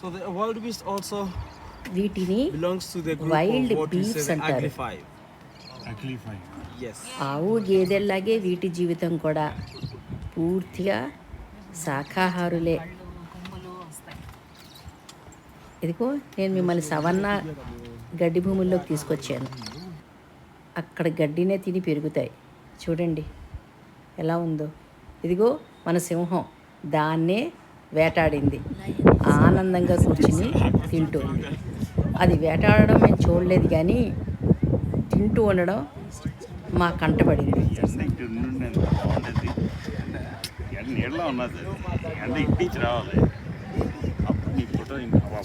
So the wild beast also వీటిని belongs to the group Wild of what we say beasts the అంటారు. Yes. ఆవు గేదెల్లాగే వీటి జీవితం కూడా పూర్తిగా శాఖాహారులే. ఇదిగో నేను మిమ్మల్ని సవన్నా గడ్డి భూముల్లోకి తీసుకొచ్చాను. అక్కడ గడ్డినే తిని పెరుగుతాయి. చూడండి ఎలా ఉందో. ఇదిగో మన సింహం దాన్నే వేటాడింది. ఆనందంగా కూర్చుని తింటుంది అది వేటాడడం మేము చూడలేదు కానీ తింటూ ఉండడం మా కంటపడింది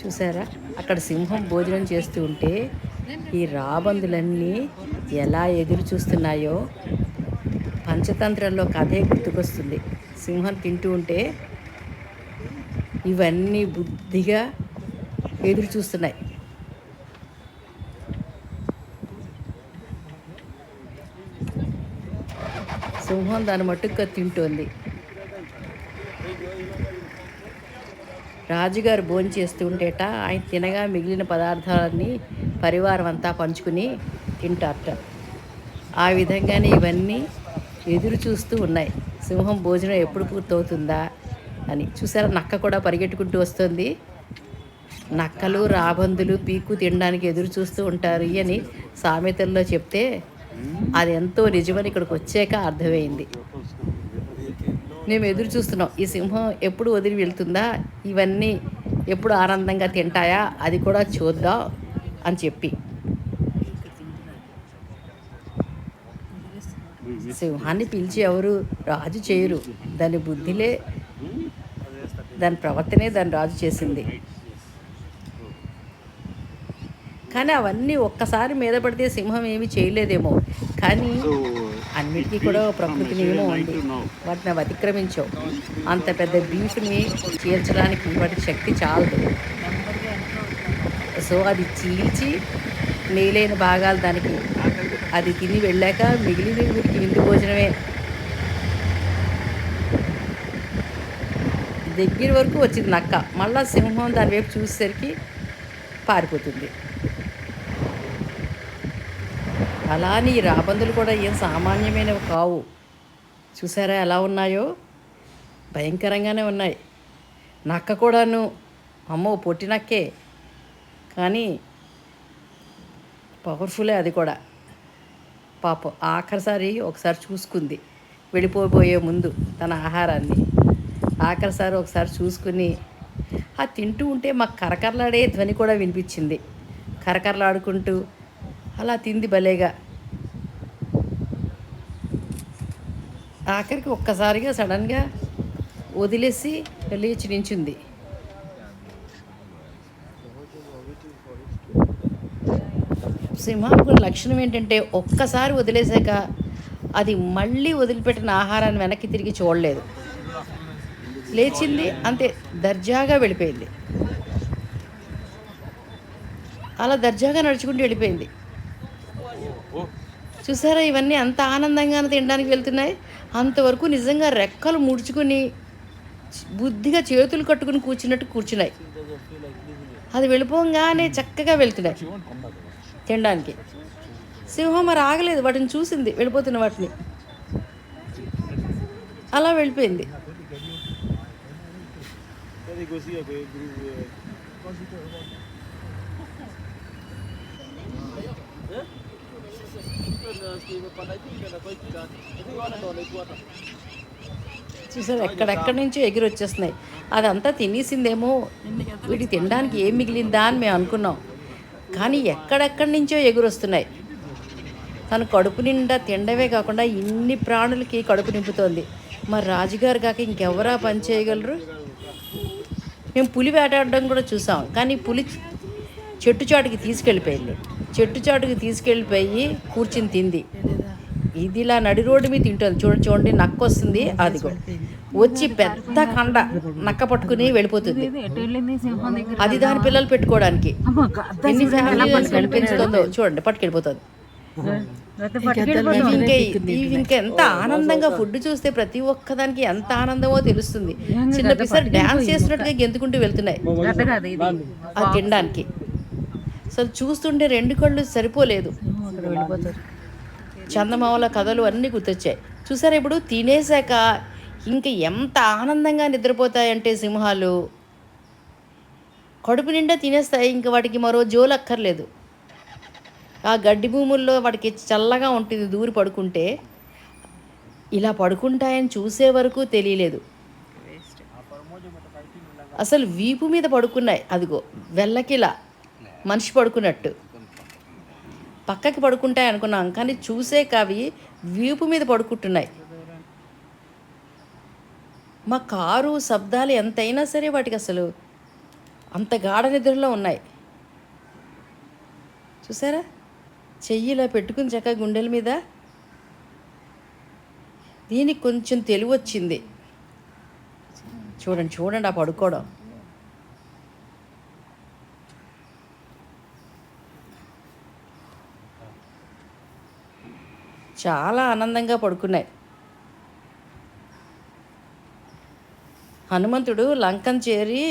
చూసారా? అక్కడ సింహం భోజనం చేస్తూ ఉంటే ఈ రాబందులన్నీ ఎలా ఎదురు చూస్తున్నాయో పంచతంత్రంలో కథే గుర్తుకొస్తుంది. సింహం తింటూ ఉంటే ఇవన్నీ బుద్ధిగా ఎదురు చూస్తున్నాయి. సింహం దాని మట్టుగా తింటోంది. రాజుగారు భోజనం చేస్తూ ఉంటేట ఆయన తినగా మిగిలిన పదార్థాలన్నీ పరివారం అంతా పంచుకుని తింటారట. ఆ విధంగానే ఇవన్నీ ఎదురు చూస్తూ ఉన్నాయి. సింహం భోజనం ఎప్పుడు పూర్తవుతుందా? అని. చూసారా? నక్క కూడా పరిగెట్టుకుంటూ వస్తుంది. నక్కలు రాబందులు పీకు తినడానికి ఎదురు చూస్తూ ఉంటారు అని సామెతల్లో చెప్తే అది ఎంతో నిజమని ఇక్కడికి వచ్చాక అర్థమైంది. మేము ఎదురు చూస్తున్నాం. ఈ సింహం ఎప్పుడు వదిలి వెళ్తుందా? ఇవన్నీ ఎప్పుడు ఆనందంగా తింటాయా? అది కూడా చూద్దాం అని చెప్పి. సింహాన్ని పిలిచి ఎవరు? రాజు చేయరు. దాని బుద్ధిలే దాని ప్రవర్తనే దాని రాజు చేసింది. కానీ అవన్నీ ఒక్కసారి మీద పడితే సింహం ఏమీ చేయలేదేమో. కానీ అన్నిటికీ కూడా ప్రకృతి నియమం ఉంది. వాటిని అవి అతిక్రమించవు. అంత పెద్ద బీఫ్ని చీల్చడానికి వాటి శక్తి చాలదు. సో అది చీల్చి మేలైన భాగాలు దానికి. అది తిని వెళ్ళాక మిగిలిన వీటికి విందు భోజనమే. దగ్గర వరకు వచ్చింది నక్క. మళ్ళీ సింహం దాని వైపు చూసేసరికి పారిపోతుంది. అలా అని ఈ రాబందులు కూడా ఏం సామాన్యమైనవి కావు. చూసారా ఎలా ఉన్నాయో? భయంకరంగానే ఉన్నాయి. నక్క కూడాను అమ్మో పొట్టి నక్కే. కానీ పవర్ఫులే అది కూడా. పాపం ఆఖరిసారి ఒకసారి చూసుకుంది. వెళ్ళిపోబోయే ముందు తన ఆహారాన్ని. ఆఖరిసారి ఒకసారి చూసుకుని ఆ తింటూ ఉంటే మాకు కరకరలాడే ధ్వని కూడా వినిపించింది. కరకరలాడుకుంటూ అలా తింది భలేగా. ఆఖరికి ఒక్కసారిగా సడన్గా వదిలేసి లేచి నించుంది. సింహానికి లక్షణం ఏంటంటే ఒక్కసారి వదిలేసాక అది మళ్ళీ వదిలిపెట్టిన ఆహారాన్ని వెనక్కి తిరిగి చూడలేదు. లేచింది అంతే దర్జాగా వెళ్ళిపోయింది. అలా దర్జాగా నడుచుకుంటూ వెళ్ళిపోయింది. చూసారా ఇవన్నీ అంత ఆనందంగానే తినడానికి వెళ్తున్నాయి. అంతవరకు నిజంగా రెక్కలు ముడుచుకుని బుద్ధిగా చేతులు కట్టుకుని కూర్చున్నట్టు కూర్చున్నాయి. అది వెళ్ళిపోగానే చక్కగా వెళ్తున్నాయి తినడానికి. సింహం మరి ఆగలేదు వాటిని చూసింది వెళ్ళిపోతున్న వాటిని. అలా వెళ్ళిపోయింది. Pode cozinhar com o grupo. చూసారు ఎక్కడెక్కడి నుంచో ఎగిరి వచ్చేస్తున్నాయి. అదంతా తినేసిందేమో వీటి తినడానికి ఏం మిగిలిందా అని మేము అనుకున్నాం. కానీ ఎక్కడెక్కడి నుంచో ఎగురొస్తున్నాయి తను కడుపు నిండా తినడమే కాకుండా ఇన్ని ప్రాణులకి కడుపు నింపుతోంది. మరి రాజుగారు కాక ఇంకెవరా పని చేయగలరు? మేము పులి వేటాడడం కూడా చూసాం. కానీ పులి చెట్టు చాటుకి తీసుకెళ్ళిపోయింది. చెట్టు చాటుకి తీసుకెళ్ళిపోయి కూర్చుని తింది. ఇది ఇలా నడి రోడ్డు మీద తింటుంది. చూడండి చూడండి నక్క వస్తుంది. అదిగో. వచ్చి పెద్ద కండ నక్క పట్టుకుని వెళ్ళిపోతుంది. అది దాని పిల్లలు పెట్టుకోవడానికి. ఎన్ని చూడండి పట్టుకెళ్ళిపోతుంది. ఇంకా ఎంత ఆనందంగా ఫుడ్ చూస్తే ప్రతి ఒక్కదానికి ఎంత ఆనందమో తెలుస్తుంది. చిన్న పిసర్ డాన్స్ చేస్తున్నట్టుగా గెంతుకుంటూ వెళ్తున్నాయి. అది తినడానికి. అసలు చూస్తుంటే రెండు కళ్ళు సరిపోలేదు. చందమామల కథలు అన్నీ గుర్తొచ్చాయి. చూసారా ఇప్పుడు? తినేసాక ఇంకా ఎంత ఆనందంగా నిద్రపోతాయంటే సింహాలు. కడుపు నిండా తినేస్తాయి ఇంకా వాటికి మరో జోలు అక్కర్లేదు. ఆ గడ్డి భూముల్లో వాడికి చల్లగా ఉంటుంది దూరి పడుకుంటే. ఇలా పడుకుంటాయని చూసే వరకు తెలియలేదు. అసలు వీపు మీద పడుకున్నాయి. అదిగో వెళ్ళకిలా మనిషి పడుకున్నట్టు. పక్కకి పడుకుంటాయి అనుకున్నాం కానీ చూసే కవి వీపు మీద పడుకుంటున్నాయి. మా కారు శబ్దాలు ఎంతైనా సరే వాటికి అసలు అంత గాఢ నిద్రలో ఉన్నాయి. చూసారా? చెయ్యిలా పెట్టుకుని చక్క గుండెల మీద దీనికి కొంచెం తెలివి వచ్చింది. చూడండి చూడండి ఆ పడుకోవడం. చాలా ఆనందంగా పడుకున్నాయి. హనుమంతుడు లంకం చేరి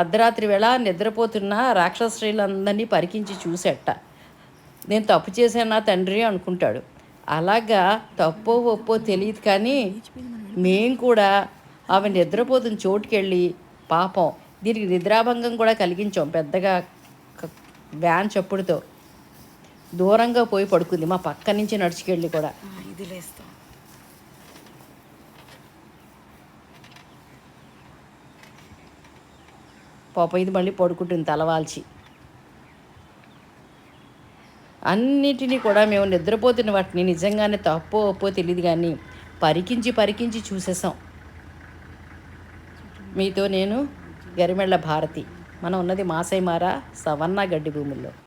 అర్ధరాత్రి వేళ నిద్రపోతున్న రాక్షస స్త్రీలందరినీ పరికించి చూసేట. నేను తప్పు చేశానా తండ్రి అనుకుంటాడు. అలాగా తప్పో ఒప్పో తెలియదు కానీ మేం కూడా ఆమె నిద్రపోతున్న చోటుకెళ్ళి పాపం దీనికి నిద్రాభంగం కూడా కలిగించాం పెద్దగా వ్యాన్ చప్పుడుతో. దూరంగా పోయి పడుకుంది మా పక్క నుంచి నడుచుకెళ్ళి కూడా. ఇది లేస్తాం. పాప ఇది మళ్ళీ పడుకుంటుంది తలవాల్చి. అన్నిటినీ కూడా మేము నిద్రపోతున్న వాటిని నిజంగానే తప్పో ఒప్పో తెలియదు కానీ పరికించి పరికించి చూసేసాం మీతో నేను గరిమెళ్ళ భారతి. మనం ఉన్నది మాసైమారా సవర్ణ గడ్డి భూముల్లో.